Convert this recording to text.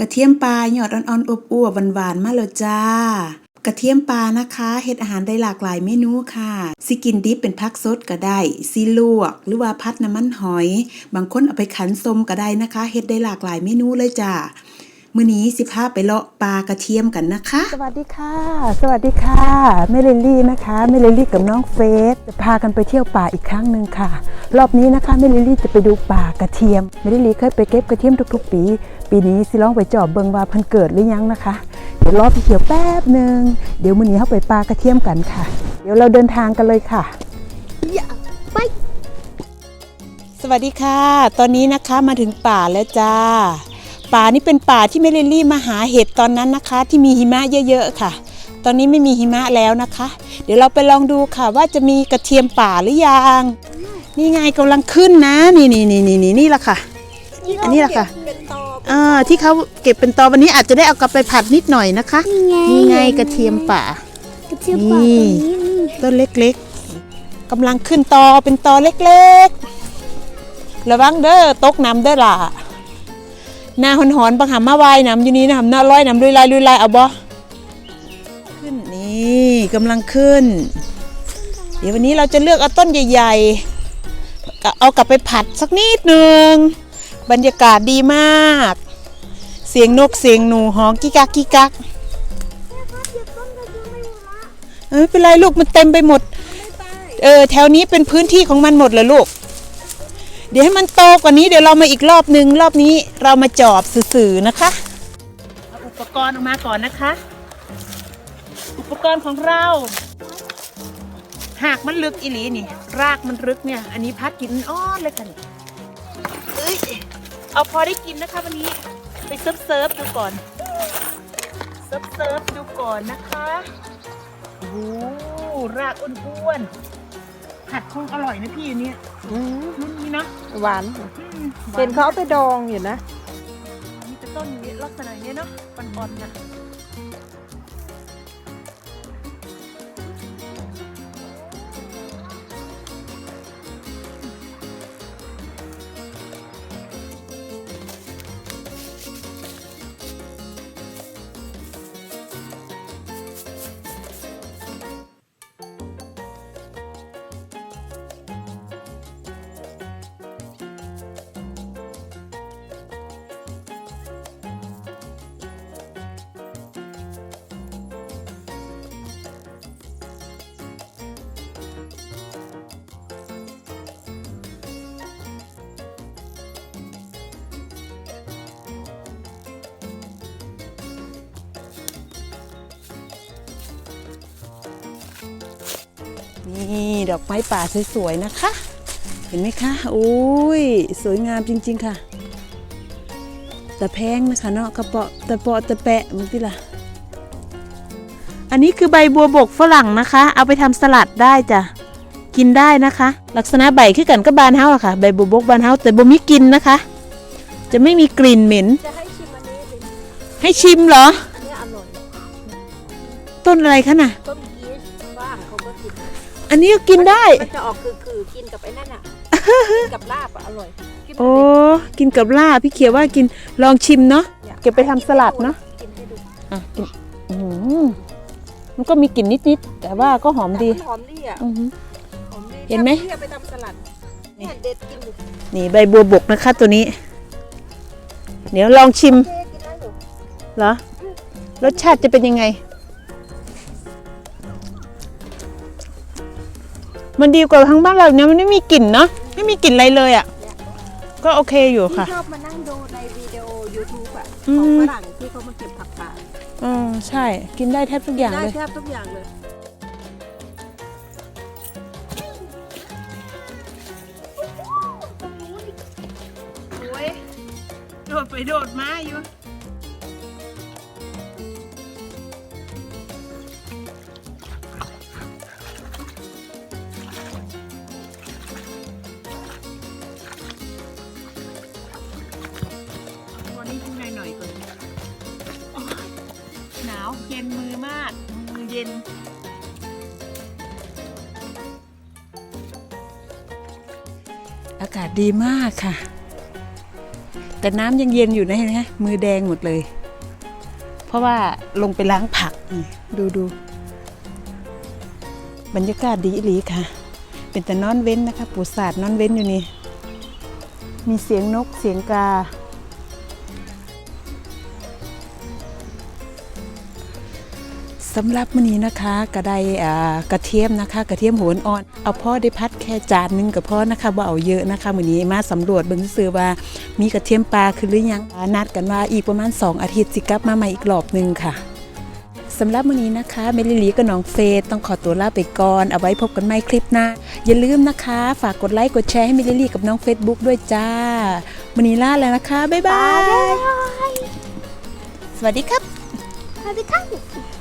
กระเทียมปลาหยอดอ่อนๆอบอวบหวานๆมาแล้วจ้ากระเทียมปลานะคะเฮ็ดอาหารได้หลากหลายเมนูค่ะสิกินดิบเป็นผักสดก็ได้สีลวก หรือว่าพัดน้ำมันหอย บางคนเอาไปขันส้มก็ได้นะคะเฮ็ดได้หลากหลายเมนูเลยจ้า มื้อนี้สิพาไปเลาะปลากระเทียมกันนะคะ สวัสดีค่ะ สวัสดีค่ะเมลิลลี่นะคะเมลิลลี่กับน้องเฟสจะพากันไปเที่ยวป่าอีกครั้งหนึ่งค่ะ รอบนี้นะคะเมลิลลี่จะไปดูป่ากระเทียมเมลิลลี่เคยไปเก็บกระเทียมทุกๆ ปี ปีนี้สิลองไปจอบเบิงว่าเพิ่นเกิดหรือยังนะคะ เดี๋ยวรอพี่เขียวแป๊บหนึ่งเดี๋ยวมื้อนี้เข้าไปป่ากระเทียมกันค่ะ เดี๋ยวเราเดินทางกันเลยค่ะสวัสดีค่ะ ตอนนี้นะคะมาถึงป่าแล้วจ้า ป่านี่เป็นป่าที่เมลิลลี่มาหาเห็ดตอนนั้นนะคะ ที่มีหิมะเยอะๆค่ะ ตอนนี้ไม่มีหิมะแล้วนะคะ เดี๋ยวเราไปลองดูค่ะ ว่าจะมีกระเทียมป่าหรือยังนี่ไงกำลังขึ้นนะ นี่นี่นี่นี่นี่นี่แหละค่ะ อันนี้แหละค่ะอ่าที่เขาเก็บเป็นตอวันนี้อาจจะได้เอากลับไปผัดนิดหน่อยนะคะนี่ไงกระเทียมป่ากระเทียมป่านี่ตัวนี้ต้นเล็กๆกำลังขึ้นตอเป็นตอเล็กๆ ระวังเด้อตกน้ำเด้อล่ะ หน้าหอนหอนๆบังหามาวายน้ำอยู่นี่นะหำหน้าร้อยน้ำลุยลายลุยลายเอาบ่ขึ้นนี่กำลังขึ้น เดี๋ยววันนี้เราจะเลือกเอาต้นใหญ่ๆ เอากลับไปผัดสักนิดหนึ่งบรรยากาศดีมาก เสียงนกเสียงหนูหองกิกักกิกักเออไม่เป็นไรลูกมันเต็มไปหมด เออแถวนี้เป็นพื้นที่ของมันหมดเลยลูก ดี๋ยวให้มันโตกว่านี้เดี๋ยวเรามาอีกรอบหนึ่งรอบนี้เรามาจอบสื่อๆนะคะเอาอุปกรณ์ออกมาก่อนนะคะ อุปกรณ์ของเรา หากมันลึกอีหลีนี่ รากมันลึกเนี่ย อันนี้พัดกินอ้อนเลยค่ะนี่เอ้ยเอาพอได้กินนะคะวันนี้ไปเซิร์ฟเซิร์ฟดูก่อนเซิร์ฟเซิร์ฟดูก่อนนะคะโอ้โหรากอ้วนๆผัดคงอร่อยนะพี่อันเนี้ยอืมรุ่นนี้เนาะ หวานอืมหวเห็นเขาเอาไปดองอยู่นะมีแต่ต้นอย่างนี้ลักษณะอย่างเนี้ยเนาะปอนๆนะ นี่ดอกไม้ป่าสวยๆนะคะ เห็นไหมคะโอ้ยสวยงามจริง ๆค่ะแต่แพงนะคะเนาะกระเปาะตะเปาะตะแปะมันที่ล่ะอันนี้คือใบบัวบกฝรั่งนะคะ เอาไปทำสลัดได้จ้ะกินได้นะคะ ลักษณะใบคือกันกับบานเฮาอะค่ะ ใบบัวบกบานเฮาแต่บ่มีกลิ่นนะคะ จะไม่มีกลิ่นเหม็นจะให้ชิมอันนี้เป็นให้ชิมเหรออันนี้อร่อยต้นอะไรคะน่ะต้น อันนี้ก็กินได้ มันจะออกคือคือๆกินกับไอ้นั่นอะ กินกับลาบอะอร่อยกินโอ้ กินกับลาบพี่เขียวว่ากินลองชิมเนาะเก็บไปทำสลัดเนาะกินให้ดูอะกินอื้อหือมันก็มีกลิ่นนิดๆ แต่ว่าก็หอมดีแต่นหอมดีอะอือหือ หอมดีเห็นไหม ที่เอาไปทำสลัดเนี่ยเด็ดกินอยู่นี่ใบบัวบกนะคะตัวนี้ เดี๋ยวลองชิมเจ๊กินได้อยู่เหรอ รสชาติจะเป็นยังไง มันดีกว่าทางบ้านเราเนี่ยมันไม่มีกลิ่นเนาะไม่มีกลิ่นอะไรเลยอะ่ะ ก็โอเคอยู่ที่ค่ะ ชอบมานั่งดูในวิดีโอ YouTube อะอืของมฝรั่งที่เขามาเก็บผักป่าอืมใช่ กินได้แทบทุกอย่างได้เลย แทบทุกอย่างเลยโอ้ยโดดไปโดดมาอยู่าวเย็นมือมาก มือเย็น อากาศดีมากค่ะ แต่น้ำยังเย็นอยู่นะเห็นไหมมือแดงหมดเลย เพราะว่าลงไปล้างผักดูดูบรรยากาศดีอีหลีค่ะ เป็นแต่นอนเว้นนะคะ ปูสาดนอนเว้นอยู่นี่ มีเสียงนกเสียงกา สำหรับมื้อนี้นะคะกระไดอ่ากระเทียมนะคะกระเทียมโหนอ่อน เอาพ่อได้พัดแค่จานหนึงกับพ่อนะคะว่าเอาเยอะนะคะมื้อนี้มาสำรวจเบิ่งซื่อๆว่ามีกระเทียมปลาคือหรือยังอ่านัดกันว่าอีกประมาณ 2 อาทิตย์สิกลับมาใหม่อีกรอบหนึงค่ะสำหรับมื้อนี้นะคะเมลิลีกับน้องเฟยต้องขอตัวลาไปก่อนเอาไว้พบกันใหม่คลิปหน้าอย่าลืมนะคะ ฝากกดไลค์กดแชร์ให้เมลิลีกับน้องเฟซบุ๊กด้วยจ้ามื้อนี้ลาแล้วนะคะบ๊ายบายสวัสดีครับสวัสดีครับ